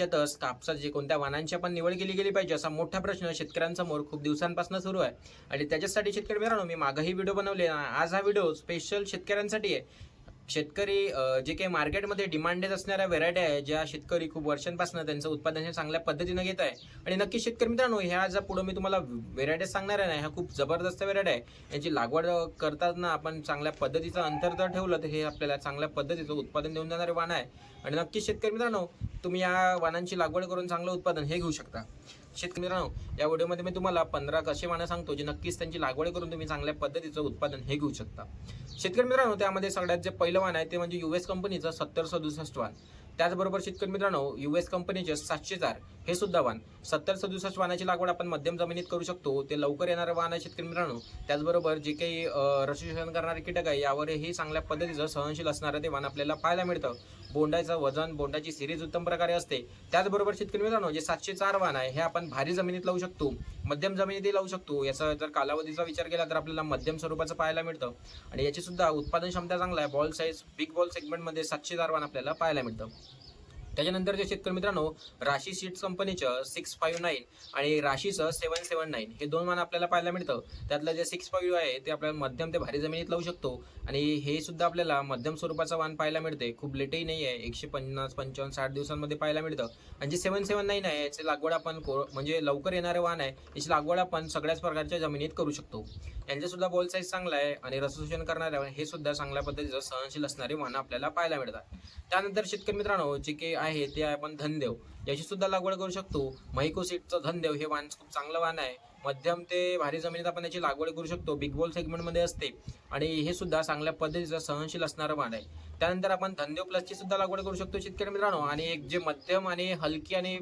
त्याच्यातच कापसाची कोणत्या वाहनांची आपण निवड केली गेली पाहिजे असा मोठा प्रश्न शेतकऱ्यांसमोर खूप दिवसांपासून सुरू आहे. आणि त्याच्यासाठी शेतकरी मित्रांनो मी मागंही व्हिडिओ बनवले आज हा व्हिडिओ स्पेशल शेतकऱ्यांसाठी आहे. शेतकरी जे काही मार्केटमध्ये डिमांडेड असणाऱ्या व्हेरायटी आहे ज्या शेतकरी खूप वर्षांपासून त्यांचं उत्पादन हे चांगल्या पद्धतीनं घेत आहे. आणि नक्की शेतकरी मित्रांनो ह्या ज्या पुढे मी तुम्हाला व्हेरायटी सांगणार आहे ना ह्या खूप जबरदस्त व्हेरायटी आहे. याची लागवड करताना आपण चांगल्या पद्धतीचं अंतर जर ठेवलं तर हे आपल्याला चांगल्या पद्धतीचं उत्पादन देऊन जाणारे वाण आहे. आणि नक्की शेतकरी मित्रांनो तुम्ही या वाणांची लागवड करून चांगलं उत्पादन हे घेऊ शकता. शेतकरी मित्रांनो या व्हिडिओमध्ये मी तुम्हाला पंधरा कसे वाणं सांगतो जे नक्कीच त्यांची लागवड करून तुम्ही चांगल्या पद्धतीचं उत्पादन हे घेऊ शकता. शेतकरी मित्रांनो त्यामध्ये सगळ्यात जे पहिलं वाण आहे ते म्हणजे युएस कंपनीचं सत्तर सदुसष्ट वाण त्याचबरोबर शेतकरी मित्रांनो युएस कंपनीचे सातशे चार हे सुद्धा वाण सत्तर सदुसष्ट वाणाची लागवड आपण मध्यम जमिनीत करू शकतो. ते लवकर येणारं वाण आहे शेतकरी मित्रांनो. त्याचबरोबर जे काही अं, करणारे कीटक आहे यावरही चांगल्या पद्धतीचं सहनशील असणारं ते वाण आपल्याला पाहायला मिळतं. बोंडाचं वजन बोंडाची सिरीज उत्तम प्रकारे असते. त्याचबरोबर शेतकरी मित्रांनो जे सातशे चार वाण आहे हे आपण भारी जमिनीत लावू शकतो. मध्यम जमिनीतही लावू शकतो. याचा जर कालावधीचा विचार केला तर आपल्याला मध्यम स्वरूपाचं पाहायला मिळतं. आणि याची सुद्धा उत्पादन क्षमता चांगला आहे. बॉल साईज बिग बॉल सेगमेंटमध्ये सातशे चार वाण आपल्याला पाहायला मिळतं. त्याच्यानंतर जे शेतकरी मित्रांनो राशी सीड्स कंपनीचं सिक्स फाईव्ह नाईन आणि राशीचं सेवन सेवन नाईन हे दोन मान आपल्याला पाहायला मिळतं. त्यातलं जे सिक्स फाईव्ह आहे ते आपल्याला मध्यम ते भारी जमिनीत लावू शकतो. आणि हे सुद्धा आपल्याला मध्यम स्वरूपाचं वाण पाहायला मिळते. खूप लेटही नाही आहे एकशे पन्नास पंचावन्न साठ दिवसांमध्ये पाहायला मिळतं. आणि जे सेवन सेवन नाईन आहे याची लागवड आपण को- म्हणजे लवकर येणारे वाण आहे याची लागवड आपण सगळ्याच प्रकारच्या जमिनीत करू शकतो. यांचे बॉल साईज चांगला आहे आणि रसोशन करणारे हे सुद्धा चांगल्या पद्धतीचं सहनशील असणारे वाहनं आपल्याला पाहायला मिळतात. त्यानंतर शेतकरी मित्रांनो जे काही आहे ते आहे आपण धनदेव याची सुद्धा लागवड करू शकतो. महिको सीटचं धनदेव हे वाण खूप चांगलं वाण आहे. मध्यम ते भारी जमिनीत आपण याची लागवड करू शकतो. बिग बॉल सेगमेंटमध्ये असते. आणि हे सुद्धा चांगल्या पद्धतीचं सहनशील असणारं वाण आहे. त्यानंतर आपण धनदेव प्लसची सुद्धा लागवड करू शकतो शेतकरी मित्रांनो. आणि एक जे मध्यम आणि हलकी आणि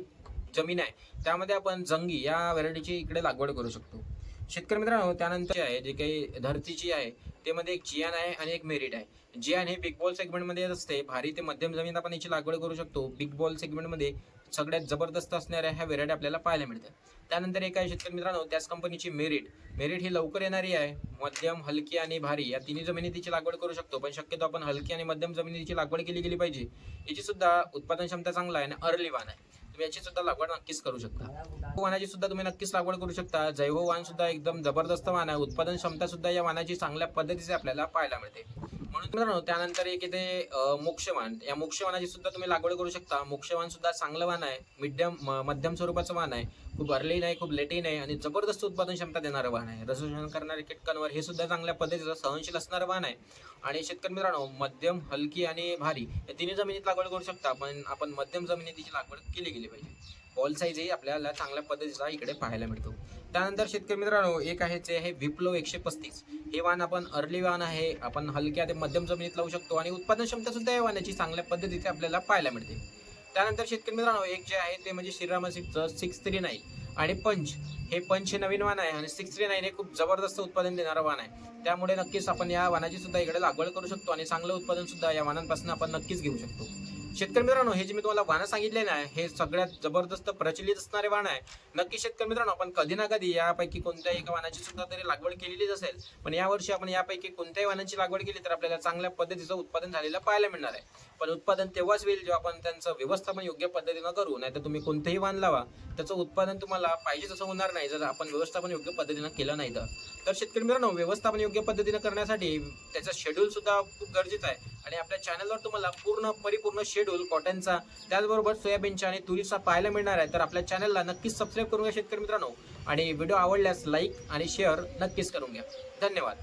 जमीन आहे त्यामध्ये आपण जंगी या व्हरायटीची इकडे लागवड करू शकतो. शेतकरी मित्रांनो त्यानंतर जे आहे जे काही धरतीची आहे ते मध्ये एक जियान आहे आणि एक मेरिट आहे. जियान हे बिग बॉल सेगमेंटमध्ये असते. भारी ते मध्यम जमीन आपण याची लागवड करू शकतो. बिग बॉल सेगमेंटमध्ये सगळ्यात जबरदस्त असणाऱ्या ह्या व्हेरायटी आपल्याला पाहायला मिळतात. त्यानंतर एक आहे शेतकरी मित्रांनो त्याच कंपनीची मेरिट मेरिट ही लवकर येणारी आहे. मध्यम हलकी आणि भारी या तिन्ही जमिनीत तिची लागवड करू शकतो. पण शक्यतो आपण हलकी आणि मध्यम जमिनीची लागवड केली गेली पाहिजे. याची सुद्धा उत्पादन क्षमता चांगला आहे आणि अर्ली वान आहे. तुम्ही याची सुद्धा लागवड नक्कीच करू शकता. वाणाची सुद्धा तुम्ही नक्कीच लागवड करू शकता. जैव वाण सुद्धा एकदम जबरदस्त वाण आहे. उत्पादन क्षमता सुद्धा या वाणाची चांगल्या पद्धतीचे आपल्याला पाहायला मिळते. म्हणून मित्रांनो त्यानंतर एक येते मोक्षवान. या मोक्षवानाची सुद्धा तुम्ही लागवड करू शकता. मोक्षवान सुद्धा चांगलं वाण आहे. मिडियम मध्यम स्वरूपाचं वाण आहे. खूप अर्ली नाही खूप लेटही नाही आणि जबरदस्त उत्पादन क्षमता देणारं वाण आहे. रसशोषण करणारे कीटकांवर हे सुद्धा चांगल्या पद्धतीचं सहनशील असणारं वाण आहे. आणि शेतकरी मित्रांनो मध्यम हलकी आणि भारी या तिन्ही जमिनीत लागवड करू शकता. पण आपण मध्यम जमिनीत तिची लागवड केली गेली पाहिजे. बॉल साईजही आपल्याला चांगल्या पद्धतीचा इकडे पाहायला मिळतो. त्यानंतर शेतकरी मित्रांनो एक आहे जे आहे विप्लो एकशे पस्तीस. हे वाण आपण अर्ली वाण आहे आपण हलक्या ते मध्यम जमिनीत लावू शकतो आणि उत्पादन क्षमता सुद्धा या वाणाची चांगल्या पद्धतीचे आपल्याला पाहायला मिळते. त्यानंतर शेतकरी मित्रांनो एक जे आहे ते म्हणजे श्रीरामसिकचं सिक्स थ्री नाईन आणि पंच हे पंच हे नवीन वाण आहे आणि सिक्स थ्री नाईन हे खूप जबरदस्त उत्पादन देणारं वाण आहे. त्यामुळे नक्कीच आपण या वाहनाची सुद्धा इकडे लागवड करू शकतो आणि चांगलं उत्पादन सुद्धा या वाहनांपासून आपण नक्कीच घेऊ शकतो. शेतकरी मित्रांनो हे जे मी तुम्हाला वाणं सांगितले ना हे सगळ्यात जबरदस्त प्रचलित असणारे वाण आहे. नक्की शेतकरी मित्रांनो आपण कधी ना कधी यापैकी कोणत्याही एका वाहनाची सुद्धा तरी लागवड केलेलीच असेल. पण यावर्षी आपण यापैकी कोणत्याही वाणांची लागवड केली तर आपल्याला चांगल्या पद्धतीचं उत्पादन झालेलं पाहायला मिळणार आहे. पण उत्पादन तेव्हाच होईल जेव्हा आपण त्यांचं व्यवस्थापन योग्य पद्धतीनं करू. नाही तर तुम्ही कोणतंही वाण लावा त्याचं उत्पादन तुम्हाला पाहिजे तसं होणार नाही. नाही. जर आपण व्यवस्थापन योग्य पद्धतीनं केलं नाही तर. शेतकरी मित्रांनो व्यवस्थापन योग्य पद्धतीनं करण्यासाठी त्याचं शेड्यूल सुद्धा खूप गरजेचं आहे. आणि आपल्या चॅनलवर तुम्हाला पूर्ण परिपूर्ण शेड्यूल कॉटनचा त्याचबरोबर सोयाबीनचा आणि तुरीचा पाहायला मिळणार आहे. तर आपल्या चॅनलला नक्कीच सबस्क्राईब करून घ्या शेतकरी मित्रांनो. आणि व्हिडिओ आवडल्यास लाईक आणि शेअर नक्कीच करून घ्या. धन्यवाद.